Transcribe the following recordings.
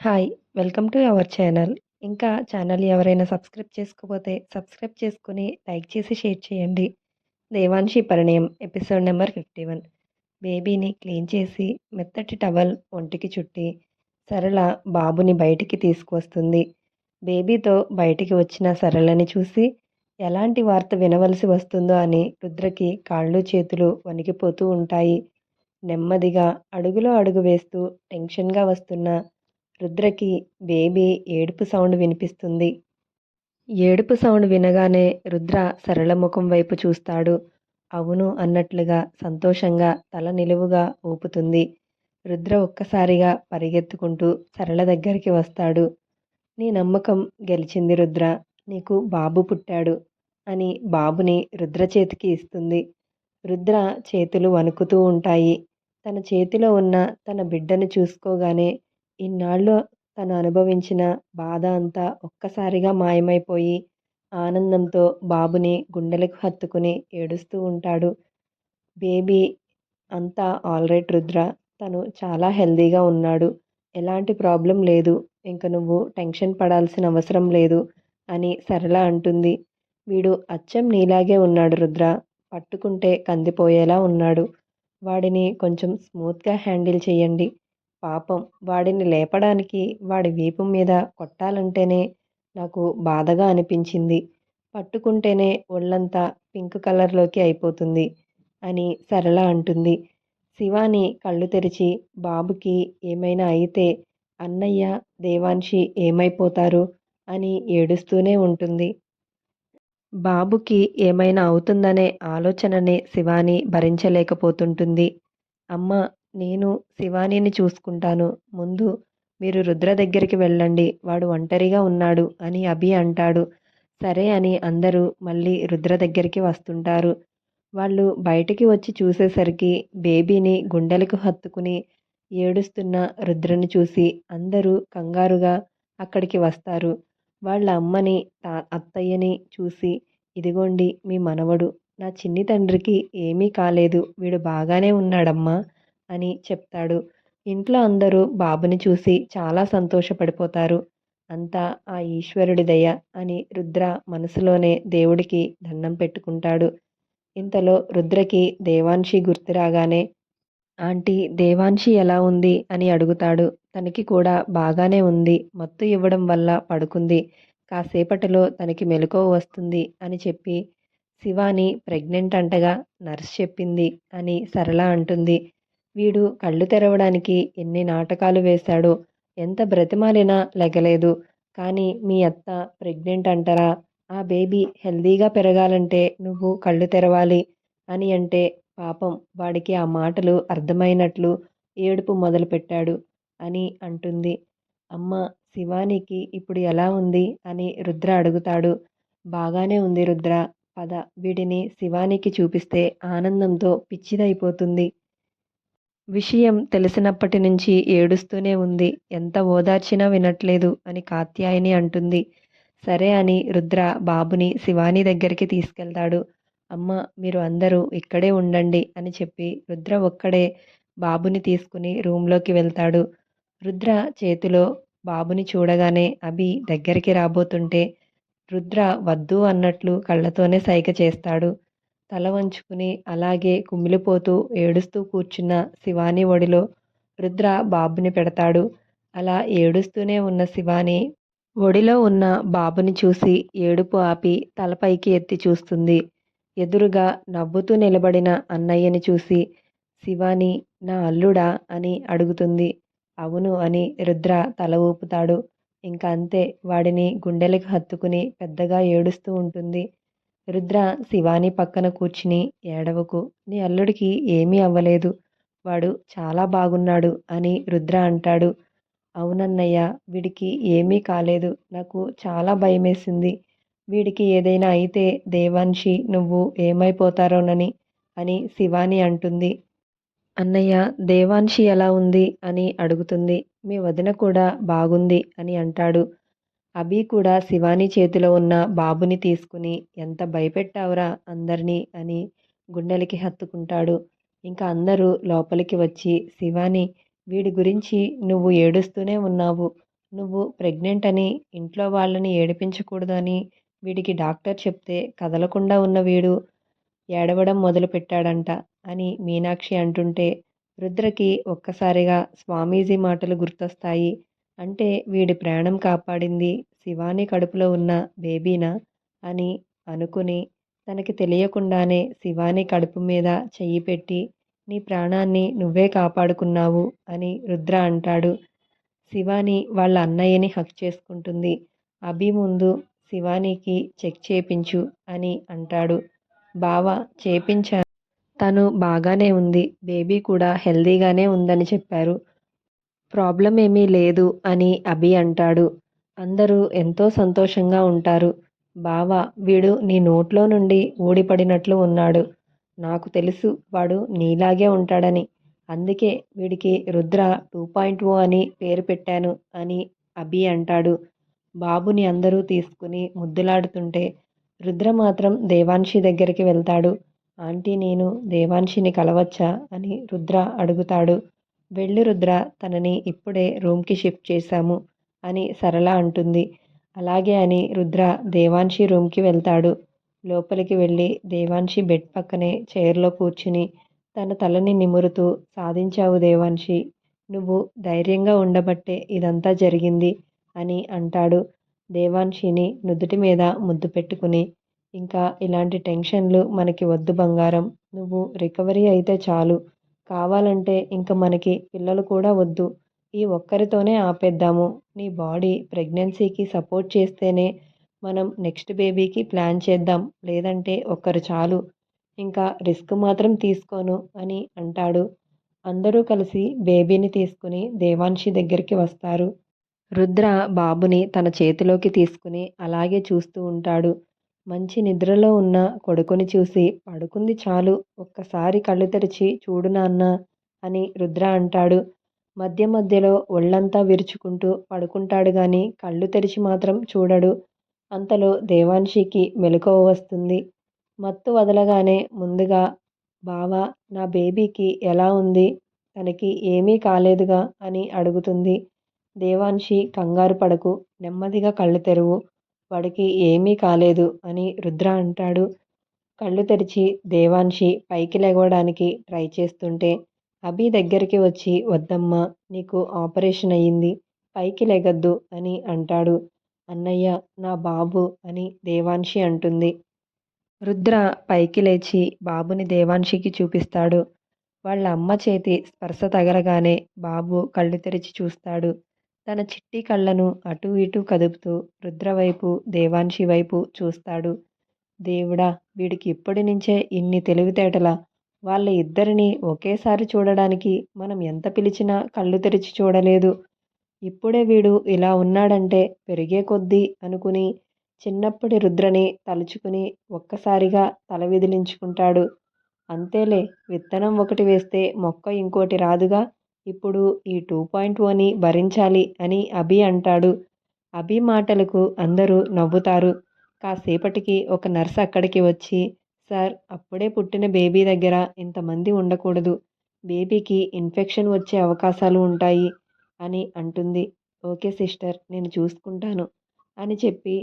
Hi welcome to our channel ఇంకా channel ఎవరైనా subscribe చేసుకోకపోతే సబ్స్క్రైబ్ చేసుకుని లైక్ చేసి షేర్ చేయండి. Devanshi Parinayam episode number fifty one బేబీని క్లీన్ చేసి మెత్తటి టవల్ ఒంటికి చుట్టి సరళ బాబుని బయటికి తీసుకువస్తుంది. బేబీతో బయటికి వచ్చిన సరళని చూసి ఎలాంటి వార్త వినవలసి వస్తుందో అని రుద్రకి కాళ్ళు చేతులు వణికిపోతూ ఉంటాయి. నెమ్మదిగా అడుగులో అడుగు వేస్తూ టెన్షన్గా వస్తున్న రుద్రకి బేబీ ఏడుపు సౌండ్ వినిపిస్తుంది. ఏడుపు సౌండ్ వినగానే రుద్ర సరళ ముఖం వైపు చూస్తాడు. అవును అన్నట్లుగా సంతోషంగా తల నిలువుగా ఊపుతుంది. రుద్ర ఒక్కసారిగా పరిగెత్తుకుంటూ సరళ దగ్గరికి వస్తాడు. నీ నమ్మకం గెలిచింది రుద్ర. నీకు బాబు పుట్టాడు అని బాబుని రుద్ర చేతికి ఇస్తుంది. రుద్ర చేతులు వణుకుతూ ఉంటాయి. తన చేతిలో ఉన్న తన బిడ్డను చూసుకోగానే ఇన్నాళ్ళు తను అనుభవించిన బాధ అంతా ఒక్కసారిగా మాయమైపోయి ఆనందంతో బాబుని గుండెలకు హత్తుకుని ఏడుస్తూ ఉంటాడు. బేబీ అంతా ఆల్రైట్ రుద్ర. తను చాలా హెల్దీగా ఉన్నాడు. ఎలాంటి ప్రాబ్లం లేదు. ఇంక నువ్వు టెన్షన్ పడాల్సిన అవసరం లేదు అని సరళ అంటుంది. వీడు అచ్చం నీలాగే ఉన్నాడు రుద్ర. పట్టుకుంటే కందిపోయేలా ఉన్నాడు. వాడిని కొంచెం స్మూత్గా హ్యాండిల్ చేయండి పాపం వాడిని లేపడానికి వాడి వీపు మీద కొట్టాలంటేనే నాకు బాధగా అనిపించింది. పట్టుకుంటేనే ఒళ్ళంతా పింక్ కలర్లోకి అయిపోతుంది అని సరళ అంటుంది. శివాని కళ్ళు తెరిచి బాబుకి ఏమైనా అయితే అన్నయ్య దేవాన్షి ఏమైపోతారు? అని ఏడుస్తూనే ఉంటుంది. బాబుకి ఏమైనా అవుతుందనే ఆలోచననే శివాని భరించలేకపోతుంటుంది. అమ్మ నేను శివానీని చూసుకుంటాను. ముందు మీరు రుద్ర దగ్గరికి వెళ్ళండి. వాడు ఒంటరిగా ఉన్నాడు అని అభి అంటాడు. సరే అని అందరూ మళ్ళీ రుద్ర దగ్గరికి వస్తుంటారు. వాళ్ళు బయటికి వచ్చి చూసేసరికి బేబీని గుండెలకు హత్తుకుని ఏడుస్తున్న రుద్రని చూసి అందరూ కంగారుగా అక్కడికి వస్తారు. వాళ్ళ అమ్మని తా అత్తయ్యని చూసి ఇదిగోండి మీ మనవడు. నా చిన్ని తండ్రికి ఏమీ కాలేదు. వీడు బాగానే ఉన్నాడమ్మా. అని చెప్తాడు. ఇంట్లో అందరూ బాబుని చూసి చాలా సంతోషపడిపోతారు. అంతా ఆ ఈశ్వరుడి దయ అని రుద్ర మనసులోనే దేవుడికి దండం పెట్టుకుంటాడు. ఇంతలో రుద్రకి దేవాన్షి గుర్తు రాగానే ఆంటీ దేవాన్షి ఎలా ఉంది? అని అడుగుతాడు. తనకి కూడా బాగానే ఉంది. మత్తు ఇవ్వడం వల్ల పడుకుంది. కాసేపటిలో తనకి మెలకువ వస్తుంది అని చెప్పి శివాని ప్రెగ్నెంట్ అంటగా నర్స్ చెప్పింది అని సరళ అంటుంది. వీడు కళ్ళు తెరవడానికి ఎన్ని నాటకాలు వేశాడో ఎంత బ్రతిమాలినా లెగలేదు. కానీ మీ అత్త ప్రెగ్నెంట్ అంటారా? ఆ బేబీ హెల్దీగా పెరగాలంటే నువ్వు కళ్ళు తెరవాలి అని అంటే పాపం వాడికి ఆ మాటలు అర్థమైనట్లు ఏడుపు మొదలుపెట్టాడు అని అంటుంది. అమ్మ శివానికి ఇప్పుడు ఎలా ఉంది? అని రుద్ర అడుగుతాడు. బాగానే ఉంది రుద్ర. పద వీడిని శివానికి చూపిస్తే ఆనందంతో పిచ్చిదైపోతుంది. విషయం తెలిసినప్పటి నుంచి ఏడుస్తూనే ఉంది. ఎంత ఓదార్చినా వినట్లేదు అని కాత్యాయని అంటుంది. సరే అని రుద్ర బాబుని శివాని దగ్గరికి తీసుకెళ్తాడు. అమ్మ మీరు అందరూ ఇక్కడే ఉండండి అని చెప్పి రుద్ర ఒక్కడే బాబుని తీసుకుని రూమ్లోకి వెళ్తాడు. రుద్ర చేతిలో బాబుని చూడగానే అభి దగ్గరికి రాబోతుంటే రుద్ర వద్దు అన్నట్లు కళ్ళతోనే సైగ చేస్తాడు. తల వంచుకుని అలాగే కుమిలిపోతూ ఏడుస్తూ కూర్చున్న శివాని ఒడిలో రుద్ర బాబుని పెడతాడు. అలా ఏడుస్తూనే ఉన్న శివాని ఒడిలో ఉన్న బాబుని చూసి ఏడుపు ఆపి తలపైకి ఎత్తి చూస్తుంది. ఎదురుగా నవ్వుతూ నిలబడిన అన్నయ్యని చూసి శివాని నా అల్లుడా అని అడుగుతుంది. అవును అని రుద్ర తల ఊపుతాడు. ఇంకా అంతే వాడిని గుండెలకు హత్తుకుని పెద్దగా ఏడుస్తూ ఉంటుంది. రుద్ర శివాని పక్కన కూర్చుని ఏడవకు. నీ అల్లుడికి ఏమీ అవ్వలేదు. వాడు చాలా బాగున్నాడు అని రుద్ర అంటాడు. అవునన్నయ్య వీడికి ఏమీ కాలేదు. నాకు చాలా భయమేసింది. వీడికి ఏదైనా అయితే దేవాన్షి నువ్వు ఏమైపోతారోనని అని శివాని అంటుంది. అన్నయ్య దేవాన్షి ఎలా ఉంది అని అడుగుతుంది. మీ వదిన కూడా బాగుంది అని అంటాడు. అభి కూడా శివాని చేతిలో ఉన్న బాబుని తీసుకుని ఎంత భయపెట్టావురా అందరినీ అని గుండెలకి హత్తుకుంటాడు. ఇంకా అందరూ లోపలికి వచ్చి శివాని వీడి గురించి నువ్వు ఏడుస్తూనే ఉన్నావు. నువ్వు ప్రెగ్నెంట్ అని ఇంట్లో వాళ్ళని ఏడిపించకూడదని వీడికి డాక్టర్ చెప్తే కదలకుండా ఉన్న వీడు ఏడవడం మొదలుపెట్టాడంట అని మీనాక్షి అంటుంటే రుద్రకి ఒక్కసారిగా స్వామీజీ మాటలు గుర్తొస్తాయి. అంటే వీడి ప్రాణం కాపాడింది శివాని కడుపులో ఉన్న బేబీనా అని అనుకుని తనకి తెలియకుండానే శివాని కడుపు మీద చెయ్యి పెట్టి నీ ప్రాణాన్ని నువ్వే కాపాడుకున్నావు అని రుద్ర అంటాడు. శివాని వాళ్ళ అన్నయ్యని హక్ చేసుకుంటుంది. అభి ముందు శివానీకి చెక్ చేపించు అని అంటాడు. బావ చేపించాను తను బాగానే ఉంది బేబీ కూడా హెల్దీగానే ఉందని చెప్పారు. ప్రాబ్లం ఏమీ లేదు అని అభి అంటాడు. అందరూ ఎంతో సంతోషంగా ఉంటారు. బావ వీడు నీ నోట్లో నుండి ఊడిపడినట్లు ఉన్నాడు. నాకు తెలుసు వాడు నీలాగే ఉంటాడని. అందుకే వీడికి రుద్ర టూ పాయింట్ ఓ అని పేరు పెట్టాను అని అభి అంటాడు. బాబుని అందరూ తీసుకుని ముద్దులాడుతుంటే రుద్ర మాత్రం దేవాన్షి దగ్గరికి వెళ్తాడు. ఆంటీ నేను దేవాన్షిని కలవచ్చా? అని రుద్ర అడుగుతాడు. వెళ్ళి రుద్ర తనని ఇప్పుడే రూమ్కి షిఫ్ట్ చేశాము అని సరళ అంటుంది. అలాగే అని రుద్ర దేవాన్షి రూమ్కి వెళ్తాడు. లోపలికి వెళ్ళి దేవాన్షి బెడ్ పక్కనే చైర్లో కూర్చుని తన తలని నిమురుతూ సాధించావు దేవాన్షి నువ్వు ధైర్యంగా ఉండబట్టే ఇదంతా జరిగింది అని అంటాడు. దేవాన్షిని నుదుటి మీద ముద్దు పెట్టుకుని ఇంకా ఇలాంటి టెన్షన్లు మనకి వద్దు బంగారం నువ్వు రికవరీ అయితే చాలు కావాలంటే ఇంక మనకి పిల్లలు కూడా వద్దు. ఈ ఒక్కరితోనే ఆపేద్దాము. నీ బాడీ ప్రెగ్నెన్సీకి సపోర్ట్ చేస్తేనే మనం నెక్స్ట్ బేబీకి ప్లాన్ చేద్దాం. లేదంటే ఒక్కరు చాలు. ఇంకా రిస్క్ మాత్రం తీసుకోను అని అంటాడు. అందరూ కలిసి బేబీని తీసుకుని దేవాన్షి దగ్గరికి వస్తారు. రుద్ర బాబుని తన చేతిలోకి తీసుకుని అలాగే చూస్తూ ఉంటాడు. మంచి నిద్రలో ఉన్న కొడుకుని చూసి పడుకుంది చాలు ఒక్కసారి కళ్ళు తెరిచి చూడు నాన్న అని రుద్ర అంటాడు. మధ్య మధ్యలో ఒళ్ళంతా విరుచుకుంటూ పడుకుంటాడు కానీ కళ్ళు తెరిచి మాత్రం చూడడు. అంతలో దేవాన్షికి మెలకువ వస్తుంది. మత్తు వదలగానే ముందుగా బావా నా బేబీకి ఎలా ఉంది? తనకి ఏమీ కాలేదుగా అని అడుగుతుంది. దేవాన్షి కంగారు పడకు నెమ్మదిగా కళ్ళు తెరువు. వాడికి ఏమీ కాలేదు అని రుద్ర అంటాడు. కళ్ళు తెరిచి దేవాన్షి పైకి లెగవడానికి ట్రై చేస్తుంటే అభి దగ్గరికి వచ్చి వద్దమ్మా నీకు ఆపరేషన్ అయ్యింది పైకి లెగద్దు అని అంటాడు. అన్నయ్య నా బాబు అని దేవాన్షి అంటుంది. రుద్ర పైకి లేచి బాబుని దేవాన్షికి చూపిస్తాడు. వాళ్ళ అమ్మ చేతి స్పర్శ తగలగానే బాబు కళ్ళు తెరిచి చూస్తాడు. తన చిట్టి కళ్ళను అటూ ఇటూ కదుపుతూ రుద్రవైపు దేవాన్షి వైపు చూస్తాడు. దేవుడా వీడికి ఇప్పటి నుంచే ఇన్ని తెలివితేటల. వాళ్ళ ఇద్దరిని ఒకేసారి చూడడానికి మనం ఎంత పిలిచినా కళ్ళు తెరిచి చూడలేదు. ఇప్పుడే వీడు ఇలా ఉన్నాడంటే పెరిగే కొద్దీ అనుకుని చిన్నప్పటి రుద్రని తలుచుకుని ఒక్కసారిగా తల విదిలించుకుంటాడు. అంతేలే విత్తనం ఒకటి వేస్తే మొక్క ఇంకోటి రాదుగా? ఇప్పుడు ఈ టూ పాయింట్ ఓని భరించాలి అని అభి అంటాడు. అభి మాటలకు అందరూ నవ్వుతారు. కాసేపటికి ఒక నర్స్ అక్కడికి వచ్చి సార్ అప్పుడే పుట్టిన బేబీ దగ్గర ఇంతమంది ఉండకూడదు. బేబీకి ఇన్ఫెక్షన్ వచ్చే అవకాశాలు ఉంటాయి అని అంటుంది. ఓకే సిస్టర్ నేను చూసుకుంటాను అని చెప్పి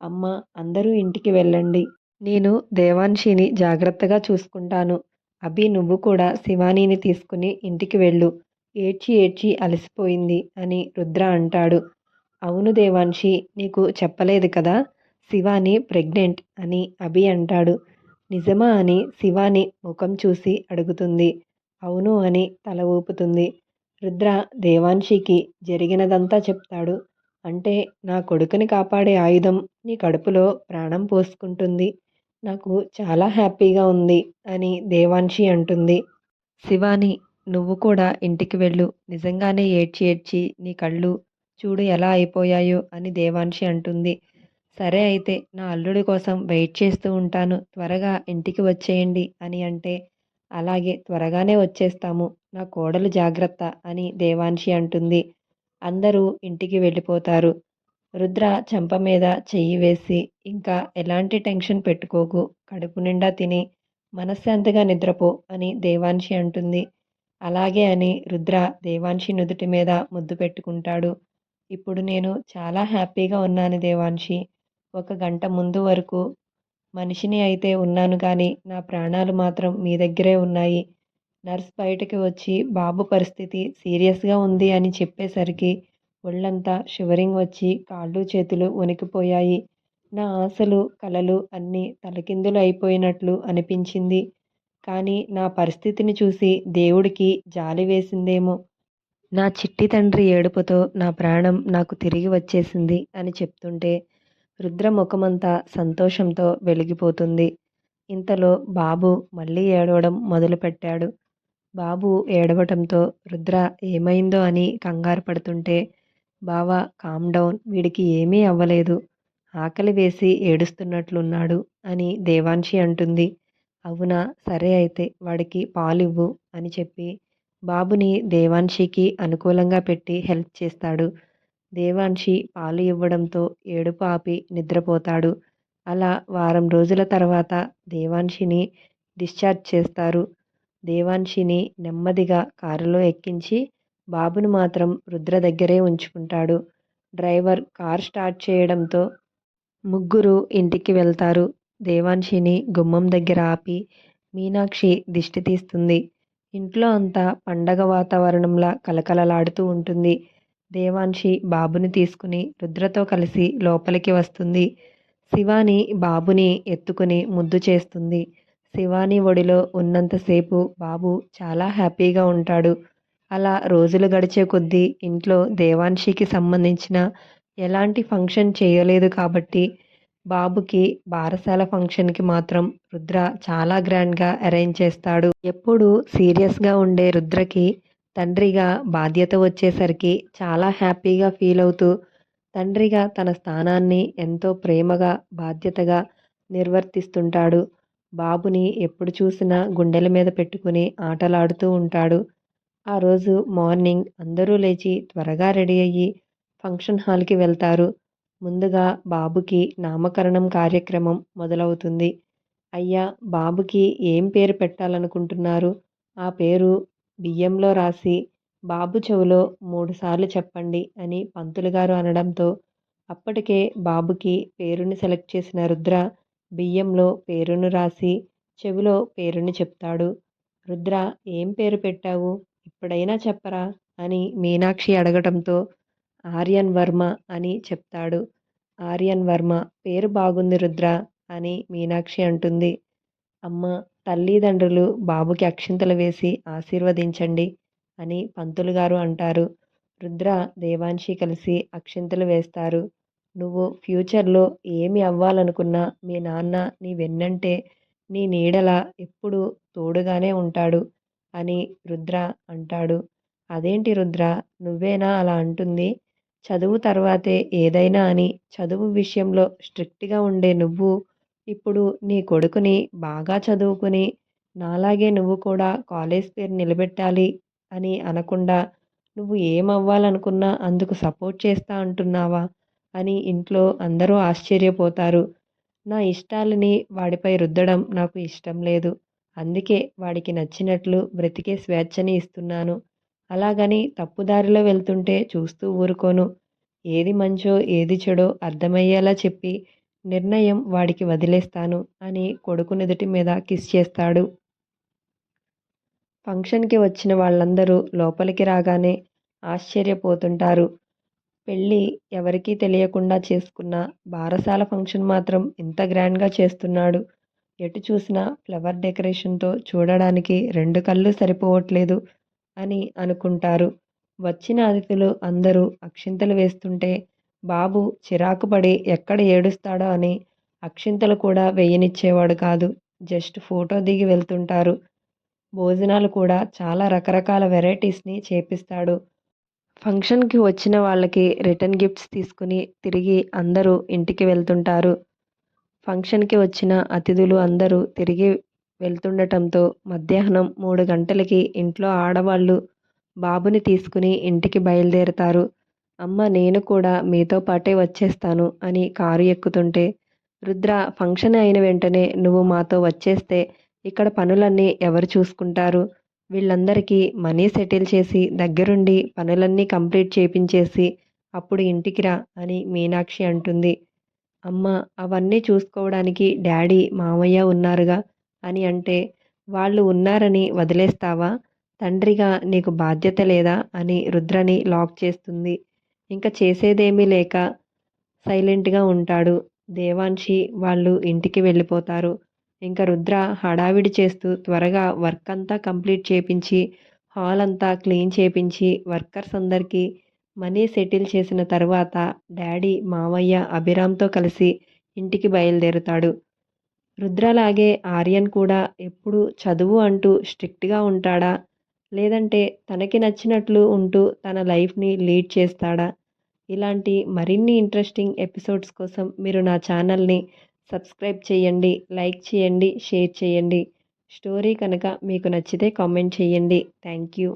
అమ్మ అందరూ ఇంటికి వెళ్ళండి. నేను దేవాన్షిని జాగ్రత్తగా చూసుకుంటాను. అభి నువ్వు కూడా శివానీని తీసుకుని ఇంటికి వెళ్ళు. ఏడ్చి ఏడ్చి అలసిపోయింది అని రుద్ర అంటాడు. అవును దేవాన్షి నీకు చెప్పలేదు కదా శివాని ప్రెగ్నెంట్ అని అభి అంటాడు. నిజమా అని శివాని ముఖం చూసి అడుగుతుంది. అవును అని తల ఊపుతుంది. రుద్ర దేవాన్షికి జరిగినదంతా చెప్తాడు. అంటే నా కొడుకుని కాపాడే ఆయుధం నీ కడుపులో ప్రాణం పోసుకుంటుంది. నాకు చాలా హ్యాపీగా ఉంది అని దేవాన్షి అంటుంది. శివాని నువ్వు కూడా ఇంటికి వెళ్ళు. నిజంగానే ఏడ్చి ఏడ్చి నీ కళ్ళు చూడు ఎలా అయిపోయాయో అని దేవాన్షి అంటుంది. సరే అయితే నా అల్లుడి కోసం వెయిట్ చేస్తూ ఉంటాను. త్వరగా ఇంటికి వచ్చేయండి అని అంటే అలాగే త్వరగానే వచ్చేస్తాము. నా కోడలు జాగ్రత్త అని దేవాన్షి అంటుంది. అందరూ ఇంటికి వెళ్ళిపోతారు. రుద్ర చెంప మీద చెయ్యి వేసి ఇంకా ఎలాంటి టెన్షన్ పెట్టుకోకు. కడుపు నిండా తిని మనశ్శాంతిగా నిద్రపో అని దేవాన్షి అంటుంది. అలాగే అని రుద్ర దేవాన్షి నుదుటి మీద ముద్దు పెట్టుకుంటాడు. ఇప్పుడు నేను చాలా హ్యాపీగా ఉన్నాను దేవాన్షి ఒక గంట ముందు వరకు మనిషిని అయితే ఉన్నాను కానీ నా ప్రాణాలు మాత్రం మీ దగ్గరే ఉన్నాయి. నర్స్ బయటకి వచ్చి బాబు పరిస్థితి సీరియస్గా ఉంది అని చెప్పేసరికి ఒళ్ళంతా షివరింగ్ వచ్చి కాళ్ళు చేతులు వణికిపోయాయి. నా ఆశలు కలలు అన్నీ తలకిందులు అయిపోయినట్లు అనిపించింది. కానీ నా పరిస్థితిని చూసి దేవుడికి జాలి వేసిందేమో. నా చిట్టి తండ్రి ఏడుపుతో నా ప్రాణం నాకు తిరిగి వచ్చేసింది అని చెప్తుంటే రుద్ర ముఖమంతా సంతోషంతో వెలిగిపోతుంది. ఇంతలో బాబు మళ్ళీ ఏడవడం మొదలుపెట్టాడు. బాబు ఏడవటంతో రుద్ర ఏమైందో అని కంగారు పడుతుంటే బావా కామ్ డౌన్ వీడికి ఏమీ అవ్వలేదు. ఆకలి వేసి ఏడుస్తున్నట్లున్నాడు అని దేవాన్షి అంటుంది. అవునా? సరే అయితే వాడికి పాలివ్వు అని చెప్పి బాబుని దేవాన్షికి అనుకూలంగా పెట్టి హెల్ప్ చేస్తాడు. దేవాన్షి పాలు ఇవ్వడంతో ఏడుపు ఆపి నిద్రపోతాడు. అలా వారం రోజుల తర్వాత దేవాన్షిని డిశ్చార్జ్ చేస్తారు. దేవాన్షిని నెమ్మదిగా కారులో ఎక్కించి బాబును మాత్రం రుద్ర దగ్గరే ఉంచుకుంటాడు. డ్రైవర్ కార్ స్టార్ట్ చేయడంతో ముగ్గురు ఇంటికి వెళ్తారు. దేవాన్షిని గుమ్మం దగ్గర ఆపి మీనాక్షి దిష్టి తీస్తుంది. ఇంట్లో అంతా పండగ వాతావరణంలా కలకలలాడుతూ ఉంటుంది. దేవాన్షి బాబుని తీసుకుని రుద్రతో కలిసి లోపలికి వస్తుంది. శివాని బాబుని ఎత్తుకుని ముద్దు చేస్తుంది. శివాని ఒడిలో ఉన్నంతసేపు బాబు చాలా హ్యాపీగా ఉంటాడు. అలా రోజులు గడిచే కొద్దీ ఇంట్లో దేవాన్షికి సంబంధించిన ఎలాంటి ఫంక్షన్ చేయలేదు కాబట్టి బాబుకి బారసాల ఫంక్షన్కి మాత్రం రుద్ర చాలా గ్రాండ్గా అరేంజ్ చేస్తాడు. ఎప్పుడు సీరియస్గా ఉండే రుద్రకి తండ్రిగా బాధ్యత వచ్చేసరికి చాలా హ్యాపీగా ఫీల్ అవుతూ తండ్రిగా తన స్థానాన్ని ఎంతో ప్రేమగా బాధ్యతగా నిర్వర్తిస్తుంటాడు. బాబుని ఎప్పుడు చూసినా గుండెల మీద పెట్టుకుని ఆటలాడుతూ ఉంటాడు. ఆ రోజు మార్నింగ్ అందరూ లేచి త్వరగా రెడీ అయ్యి ఫంక్షన్ హాల్కి వెళ్తారు. ముందుగా బాబుకి నామకరణం కార్యక్రమం మొదలవుతుంది. అయ్యా బాబుకి ఏం పేరు పెట్టాలనుకుంటున్నారు? ఆ పేరు బియ్యంలో రాసి బాబు చెవిలో మూడుసార్లు చెప్పండి అని పంతులు గారు అనడంతో అప్పటికే బాబుకి పేరుని సెలెక్ట్ చేసిన రుద్ర బియ్యంలో పేరును రాసి చెవిలో పేరుని చెప్తాడు. రుద్ర ఏం పేరు పెట్టావు? ఇప్పుడైనా చెప్పరా? అని మీనాక్షి అడగటంతో ఆర్యన్ వర్మ అని చెప్తాడు. ఆర్యన్ వర్మ పేరు బాగుంది రుద్ర అని మీనాక్షి అంటుంది. అమ్మ తల్లిదండ్రులు బాబుకి అక్షింతలు వేసి ఆశీర్వదించండి అని పంతులు గారు అంటారు. రుద్ర దేవాన్షి కలిసి అక్షింతలు వేస్తారు. నువ్వు ఫ్యూచర్లో ఏమి అవ్వాలనుకున్నా మీ నాన్న నీ వెన్నంటే నీ నీడలా ఎప్పుడూ తోడుగానే ఉంటాడు అని రుద్ర అంటాడు. అదేంటి రుద్ర నువ్వేనా అలా అంటుంది? చదువు తర్వాతే ఏదైనా అని చదువు విషయంలో స్ట్రిక్ట్గా ఉండే నువ్వు ఇప్పుడు నీ కొడుకుని బాగా చదువుకుని నాలాగే నువ్వు కూడా కాలేజ్ పేరు నిలబెట్టాలి అని అనకుండా నువ్వు ఏమవ్వాలనుకున్నా అందుకు సపోర్ట్ చేస్తా అంటున్నావా అని ఇంట్లో అందరూ ఆశ్చర్యపోతారు. నా ఇష్టాలని వాడిపై రుద్దడం నాకు ఇష్టం లేదు. అందుకే వాడికి నచ్చినట్లు బ్రతికే స్వేచ్ఛని ఇస్తున్నాను. అలాగని తప్పుదారిలో వెళ్తుంటే చూస్తూ ఊరుకోను. ఏది మంచో ఏది చెడో అర్థమయ్యేలా చెప్పి నిర్ణయం వాడికి వదిలేస్తాను అని కొడుకు నుదుటి మీద కిస్ చేస్తాడు. ఫంక్షన్కి వచ్చిన వాళ్ళందరూ లోపలికి రాగానే ఆశ్చర్యపోతుంటారు. పెళ్ళి ఎవరికీ తెలియకుండా చేసుకున్న బారసాల ఫంక్షన్ మాత్రం ఇంత గ్రాండ్గా చేస్తున్నాడు. ఎటు చూసినా ఫ్లవర్ డెకరేషన్తో చూడడానికి రెండు కళ్ళు సరిపోవట్లేదు. అని అనుకుంటారు. వచ్చిన అతిథులు అందరూ అక్షింతలు వేస్తుంటే బాబు చిరాకు పడి ఎక్కడ ఏడుస్తాడో అని అక్షింతలు కూడా వేయనిచ్చేవాడు కాదు. జస్ట్ ఫోటో దిగి వెళ్తుంటారు. భోజనాలు కూడా చాలా రకరకాల వెరైటీస్ని చేపిస్తాడు. ఫంక్షన్కి వచ్చిన వాళ్ళకి రిటర్న్ గిఫ్ట్స్ తీసుకుని తిరిగి అందరూ ఇంటికి వెళ్తుంటారు. ఫంక్షన్కి వచ్చిన అతిథులు అందరూ తిరిగి వెళ్తుండటంతో మధ్యాహ్నం మూడు గంటలకి ఇంట్లో ఆడవాళ్ళు బాబుని తీసుకుని ఇంటికి బయలుదేరతారు. అమ్మ నేను కూడా మీతో పాటే వచ్చేస్తాను అని కారు ఎక్కుతుంటే రుద్ర ఫంక్షన్ అయిన వెంటనే నువ్వు మాతో వచ్చేస్తే ఇక్కడ పనులన్నీ ఎవరు చూసుకుంటారు? వీళ్ళందరికీ మనీ సెటిల్ చేసి దగ్గరుండి పనులన్నీ కంప్లీట్ చేపించేసి అప్పుడు ఇంటికి రా అని మీనాక్షి అంటుంది. అమ్మ అవన్నీ చూసుకోవడానికి డాడీ మామయ్య ఉన్నారుగా అని అంటే వాళ్ళు ఉన్నారని వదిలేస్తావా? తండ్రిగా నీకు బాధ్యత లేదా? అని రుద్రని లాక్ చేస్తుంది. ఇంకా చేసేదేమీ లేక సైలెంట్గా ఉంటాడు. దేవాన్షి వాళ్ళు ఇంటికి వెళ్ళిపోతారు. ఇంకా రుద్ర హడావిడి చేస్తూ త్వరగా వర్క్ అంతా కంప్లీట్ చేపించి హాల్ అంతా క్లీన్ చేపించి వర్కర్స్ అందరికీ మనీ సెటిల్ చేసిన తర్వాత డాడీ మావయ్య అభిరామ్తో కలిసి ఇంటికి బయలుదేరుతాడు. రుద్రలాగే ఆర్యన్ కూడా ఎప్పుడు చదువు అంటూ స్ట్రిక్ట్గా ఉంటాడా? లేదంటే తనకి నచ్చినట్లు ఉంటూ తన లైఫ్ని లీడ్ చేస్తాడా? ఇలాంటి మరిన్ని ఇంట్రెస్టింగ్ ఎపిసోడ్స్ కోసం మీరు నా ఛానల్ని సబ్స్క్రైబ్ చేయండి లైక్ చేయండి షేర్ చేయండి. స్టోరీ కనుక మీకు నచ్చితే కామెంట్ చేయండి. Thank you.